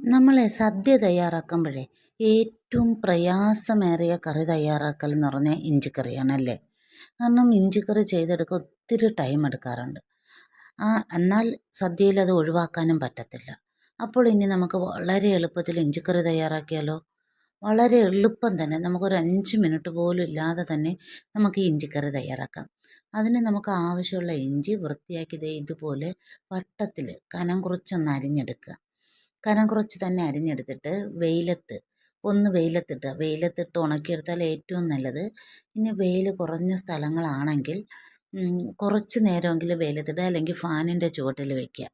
നമ്മളെ സദ്യ തയ്യാറാക്കുമ്പോഴേ ഏറ്റവും പ്രയാസമേറിയ കറി തയ്യാറാക്കൽ എന്ന് പറഞ്ഞാൽ ഇഞ്ചിക്കറിയാണല്ലേ കാരണം ഇഞ്ചിക്കറി ചെയ്തെടുക്കാൻ ഒത്തിരി ടൈം എടുക്കാറുണ്ട്. ആ എന്നാൽ സദ്യയിൽ അത് ഒഴിവാക്കാനും പറ്റത്തില്ല. അപ്പോൾ ഇനി നമുക്ക് വളരെ എളുപ്പത്തിൽ ഇഞ്ചിക്കറി തയ്യാറാക്കിയാലോ? വളരെ എളുപ്പം തന്നെ. നമുക്കൊരു അഞ്ച് മിനിറ്റ് പോലും ഇല്ലാതെ തന്നെ നമുക്ക് ഇഞ്ചിക്കറി തയ്യാറാക്കാം. അതിന് നമുക്ക് ആവശ്യമുള്ള ഇഞ്ചി വൃത്തിയാക്കി ദേ ഇതുപോലെ വട്ടത്തിൽ കനം കുറച്ചൊന്ന് അരിഞ്ഞെടുക്കുക. കനം കുറച്ച് തന്നെ അരിഞ്ഞെടുത്തിട്ട് വെയിലത്ത് ഒന്ന് വെയിലത്തിട്ട് വെയിലത്തിട്ട് ഉണക്കിയെടുത്താൽ ഏറ്റവും നല്ലത്. ഇനി വെയിൽ കുറഞ്ഞ സ്ഥലങ്ങളാണെങ്കിൽ കുറച്ച് നേരമെങ്കിലും വെയിലത്തിടുക അല്ലെങ്കിൽ ഫാനിന്റെ ചുവട്ടിൽ വയ്ക്കുക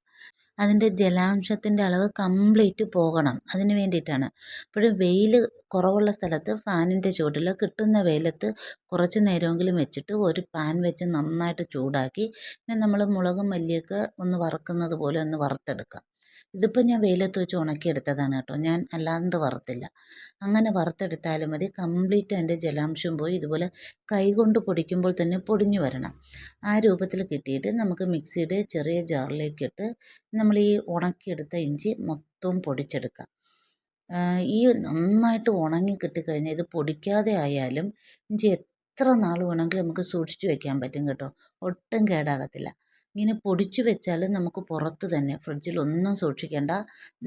അതിന്റെ ജലാംശത്തിന്റെ അളവ് കംപ്ലീറ്റ് പോകണം. അതിന് വേണ്ടിയിട്ടാണ്. അപ്പോഴും വെയിൽ കുറവുള്ള സ്ഥലത്ത് ഫാനിന്റെ ചുവട്ടിൽ കിട്ടുന്ന വെയിലത്ത് കുറച്ച് നേരമെങ്കിലും വെച്ചിട്ട് ഒരു പാൻ വെച്ച് നന്നായിട്ട് ചൂടാക്കി പിന്നെ നമ്മൾ മുളകും മല്ലിയൊക്കെ ഒന്ന് വറുക്കുന്നത് പോലെ ഒന്ന് വറുത്തെടുക്കാം ഇതിപ്പോൾ ഞാൻ വെയിലത്ത് വെച്ച് ഉണക്കിയെടുത്തതാണ് കേട്ടോ. ഞാൻ അല്ലാണ്ട് വറുത്തില്ല. അങ്ങനെ വറുത്തെടുത്താലും മതി. കംപ്ലീറ്റ് അതിന്റെ ജലാംശം പോയി. ഇതുപോലെ കൈകൊണ്ട് പൊടിക്കുമ്പോൾ തന്നെ പൊടിഞ്ഞു വരണം. ആ രൂപത്തിൽ കിട്ടിയിട്ട് നമുക്ക് മിക്സിയുടെ ചെറിയ ജാറിലേക്കിട്ട് നമ്മൾ ഈ ഉണക്കിയെടുത്ത ഇഞ്ചി മൊത്തവും പൊടിച്ചെടുക്കാം ഈ നന്നായിട്ട് ഉണങ്ങി കിട്ടിക്കഴിഞ്ഞാൽ ഇത് പൊടിക്കാതെ ആയാലും ഇഞ്ചി എത്ര നാൾ വേണമെങ്കിലും നമുക്ക് സൂക്ഷിച്ചു വയ്ക്കാൻ പറ്റും കേട്ടോ. ഒട്ടും കേടാകത്തില്ല. ഇങ്ങനെ പൊടിച്ചു വെച്ചാൽ നമുക്ക് പുറത്ത് തന്നെ ഫ്രിഡ്ജിൽ ഒന്നും സൂക്ഷിക്കേണ്ട.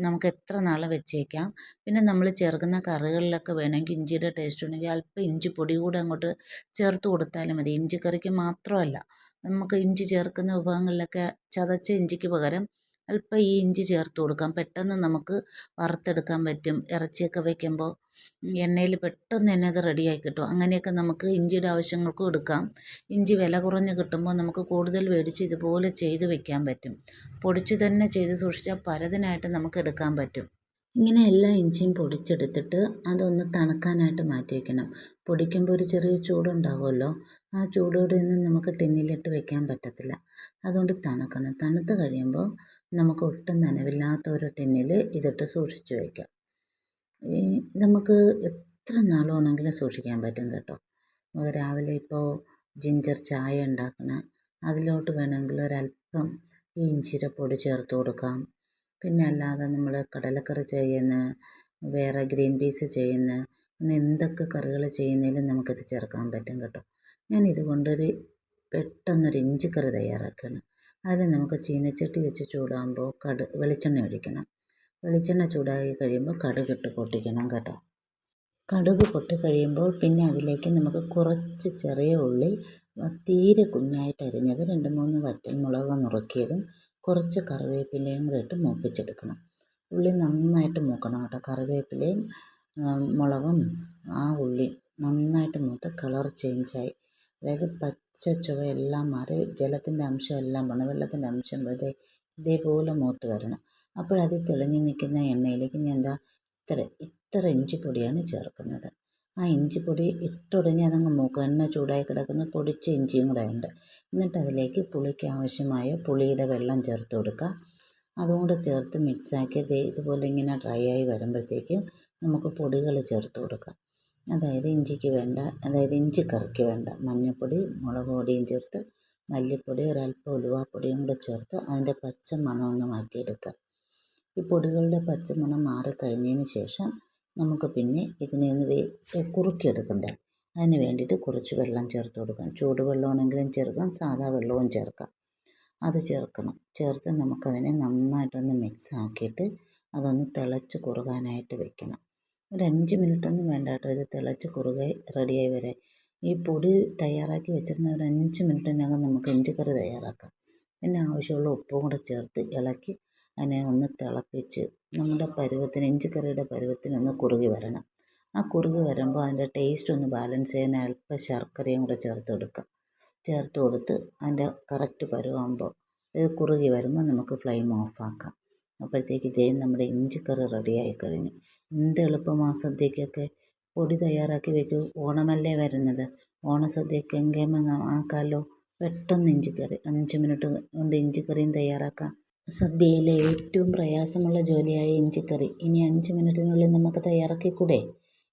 നമുക്ക് എത്ര നാൾ വെച്ചേക്കാം. പിന്നെ നമ്മൾ ചേർക്കുന്ന കറികളിലൊക്കെ വേണമെങ്കിൽ ഇഞ്ചിയുടെ ടേസ്റ്റ് ഉണ്ടെങ്കിൽ അല്പം ഇഞ്ചി പൊടി കൂടെ അങ്ങോട്ട് ചേർത്ത് കൊടുത്താലും മതി. ഇഞ്ചിക്കറിക്ക് മാത്രമല്ല നമുക്ക് ഇഞ്ചി ചേർക്കുന്ന വിഭവങ്ങളിലൊക്കെ ചതച്ച ഇഞ്ചിക്ക് പകരം അല്പം ഈ ഇഞ്ചി ചേർത്ത് കൊടുക്കാം. പെട്ടെന്ന് നമുക്ക് വറുത്തെടുക്കാൻ പറ്റും. ഇറച്ചിയൊക്കെ വയ്ക്കുമ്പോൾ എണ്ണയിൽ പെട്ടെന്ന് തന്നെ അത് റെഡിയായി കിട്ടും. അങ്ങനെയൊക്കെ നമുക്ക് ഇഞ്ചിയുടെ ആവശ്യങ്ങൾക്കും എടുക്കാം. ഇഞ്ചി വില കുറഞ്ഞ് കിട്ടുമ്പോൾ നമുക്ക് കൂടുതൽ മേടിച്ച് ഇതുപോലെ ചെയ്ത് വെക്കാൻ പറ്റും. പൊടിച്ച് തന്നെ ചെയ്ത് സൂക്ഷിച്ചാൽ പലതിനായിട്ട് നമുക്ക് എടുക്കാൻ പറ്റും. ഇങ്ങനെ എല്ലാ ഇഞ്ചിയും പൊടിച്ചെടുത്തിട്ട് അതൊന്ന് തണുക്കാനായിട്ട് മാറ്റി വയ്ക്കണം പൊടിക്കുമ്പോൾ ഒരു ചെറിയ ചൂടുണ്ടാകുമല്ലോ ആ ചൂടോടെ ഒന്നും നമുക്ക് ടിന്നിലിട്ട് വെക്കാൻ പറ്റത്തില്ല. അതുകൊണ്ട് തണുക്കണം. തണുത്ത് കഴിയുമ്പോൾ നമുക്ക് ഒട്ടും നനവില്ലാത്ത ഒരു ടിന്നിൽ ഇതിട്ട് സൂക്ഷിച്ച് വയ്ക്കാം നമുക്ക് എത്ര നാളുവാണെങ്കിലും സൂക്ഷിക്കാൻ പറ്റും കേട്ടോ. രാവിലെ ഇപ്പോൾ ജിഞ്ചർ ചായ ഉണ്ടാക്കണം അതിലോട്ട് വേണമെങ്കിൽ ഒരല്പം ഈ ഇഞ്ചിയുടെ പൊടി ചേർത്ത് കൊടുക്കാം. പിന്നെ അല്ലാതെ നമ്മൾ കടലക്കറി ചെയ്യുന്ന വേറെ ഗ്രീൻ പീസ് ചെയ്യുന്ന അങ്ങനെ എന്തൊക്കെ കറികൾ ചെയ്യുന്നതിലും നമുക്കിത് ചേർക്കാൻ പറ്റും കേട്ടോ. ഞാൻ ഇതുകൊണ്ടൊരു പെട്ടെന്നൊരു ഇഞ്ചി ഇഞ്ചിക്കറി തയ്യാറാക്കുകയാണ്. അതിൽ നമുക്ക് ചീനച്ചട്ടി വെച്ച് ചൂടാകുമ്പോൾ കടു വെളിച്ചെണ്ണ ഒഴിക്കണം. വെളിച്ചെണ്ണ ചൂടായി കഴിയുമ്പോൾ കടുകിട്ട് പൊട്ടിക്കണം കേട്ടോ. കടുക് പൊട്ടി കഴിയുമ്പോൾ പിന്നെ അതിലേക്ക് നമുക്ക് കുറച്ച് ചെറിയ ഉള്ളി തീരെ കുഞ്ഞായിട്ട് അരിഞ്ഞത് രണ്ട് മൂന്ന് വറ്റൽ മുളക് നുറുക്കിയതും കുറച്ച് കറിവേപ്പിലയും കൂടെ ഇട്ട് മൂപ്പിച്ചെടുക്കണം. ഉള്ളി നന്നായിട്ട് മൂക്കണം കേട്ടോ. കറിവേപ്പിലയും മുളകും ആ ഉള്ളി നന്നായിട്ട് മൂത്ത് കളർ ചേഞ്ചായി. അതായത് പച്ച ചുവയെല്ലാം മാറി ജലത്തിന്റെ അംശം എല്ലാം പോകണം വെള്ളത്തിന്റെ അംശം ഇതേ ഇതേപോലെ മൂത്ത് വരണം. അപ്പോഴത് തെളിഞ്ഞ് നിൽക്കുന്ന എണ്ണയിലേക്ക് ഞാൻ എന്താ ഇത്ര ഇത്ര ഇഞ്ചിപ്പൊടിയാണ് ചേർക്കുന്നത്. ആ ഇഞ്ചി പൊടി ഇട്ടുടനെ അതങ്ങ് എണ്ണ ചൂടായി കിടക്കുന്ന. പൊടിച്ച ഇഞ്ചിയും കൂടെ ഉണ്ട്. എന്നിട്ട് അതിലേക്ക് പുളിക്ക് ആവശ്യമായ പുളിയുടെ വെള്ളം ചേർത്ത് കൊടുക്കുക. അതുകൊണ്ട് ചേർത്ത് മിക്സാക്കി ഇതുപോലെ ഇങ്ങനെ ഡ്രൈ ആയി വരുമ്പോഴത്തേക്കും നമുക്ക് പൊടികൾ ചേർത്ത് കൊടുക്കാം. അതായത് ഇഞ്ചിക്ക് വേണ്ട അതായത് ഇഞ്ചി കറിക്ക് വേണ്ട മഞ്ഞൾപ്പൊടി മുളക് പൊടിയും ചേർത്ത് മല്ലിപ്പൊടി ഒരല്പം ഉലുവാപ്പൊടിയും കൂടെ ചേർത്ത് അതിന്റെ പച്ച മണമൊന്ന് മാറ്റിയെടുക്കുക. ഈ പൊടികളുടെ പച്ച മണം മാറിക്കഴിഞ്ഞതിന് ശേഷം നമുക്ക് പിന്നെ ഇതിനെ ഒന്ന് കുറുക്കിയെടുക്കണ്ടേ? അതിന് വേണ്ടിയിട്ട് കുറച്ച് വെള്ളം ചേർത്ത് കൊടുക്കാം. ചൂടുവെള്ളമാണെങ്കിലും ചേർക്കാം സാധാ വെള്ളവും ചേർക്കാം. അത് ചേർക്കണം. ചേർത്ത് നമുക്കതിനെ നന്നായിട്ടൊന്ന് മിക്സ് ആക്കിയിട്ട് അതൊന്ന് തിളച്ച് കുറുകാനായിട്ട് വെക്കണം. ഒരു അഞ്ച് മിനിറ്റൊന്നും വേണ്ട കേട്ടോ ഇത് തിളച്ച് കുറുകെ റെഡിയായി വരെ ഈ പൊടി തയ്യാറാക്കി വെച്ചിരുന്ന ഒരു അഞ്ച് മിനിറ്റിനകം നമുക്ക് ഇഞ്ചിക്കറി തയ്യാറാക്കാം. പിന്നെ ആവശ്യമുള്ള ഉപ്പും കൂടെ ചേർത്ത് ഇളക്കി അതിനെ ഒന്ന് തിളപ്പിച്ച് നമ്മുടെ പരുവത്തിന് ഇഞ്ചിക്കറിയുടെ പരുവത്തിന് ഒന്ന് കുറുകി വരണം. ആ കുറുകി വരുമ്പോൾ അതിന്റെ ടേസ്റ്റ് ഒന്ന് ബാലൻസ് ചെയ്യാൻ അല്പം ശർക്കരയും കൂടെ ചേർത്ത് കൊടുക്കുക. ചേർത്ത് കൊടുത്ത് അതിന്റെ കറക്റ്റ് പരുവാകുമ്പോൾ ഇത് കുറുകി വരുമ്പോൾ നമുക്ക് ഫ്ലെയിം ഓഫാക്കാം അപ്പോഴത്തേക്ക് ഇതേ നമ്മുടെ ഇഞ്ചിക്കറി റെഡിയായി കഴിഞ്ഞു. എന്ത് എളുപ്പമാണ് സദ്യക്കൊക്കെ. പൊടി തയ്യാറാക്കി വെക്കൂ. ഓണമല്ലേ വരുന്നത്? ഓണസദ്യക്ക് എങ്കേമ ആക്കാമല്ലോ. പെട്ടെന്ന് ഇഞ്ചിക്കറി അഞ്ച് മിനിറ്റ് കൊണ്ട് ഇഞ്ചിക്കറിയും തയ്യാറാക്കാം. സദ്യയിലെ ഏറ്റവും പ്രയാസമുള്ള ജോലിയായ ഇഞ്ചിക്കറി. ഇനി അഞ്ച് മിനിറ്റിനുള്ളിൽ നമുക്ക് തയ്യാറാക്കിക്കൂടെ?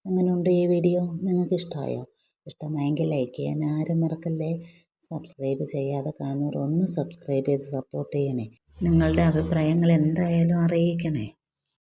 എങ്ങനെയുണ്ട് ഈ വീഡിയോ? നിങ്ങൾക്ക് ഇഷ്ടമായോ ഇഷ്ടമായെങ്കിൽ ലൈക്ക് ചെയ്യാൻ ആരും മറക്കല്ലേ? സബ്സ്ക്രൈബ് ചെയ്യാതെ കാണുന്നവർ ഒന്ന് സബ്സ്ക്രൈബ് ചെയ്ത് സപ്പോർട്ട് ചെയ്യണേ. നിങ്ങളുടെ അഭിപ്രായങ്ങൾ എന്തായാലും അറിയിക്കണേ.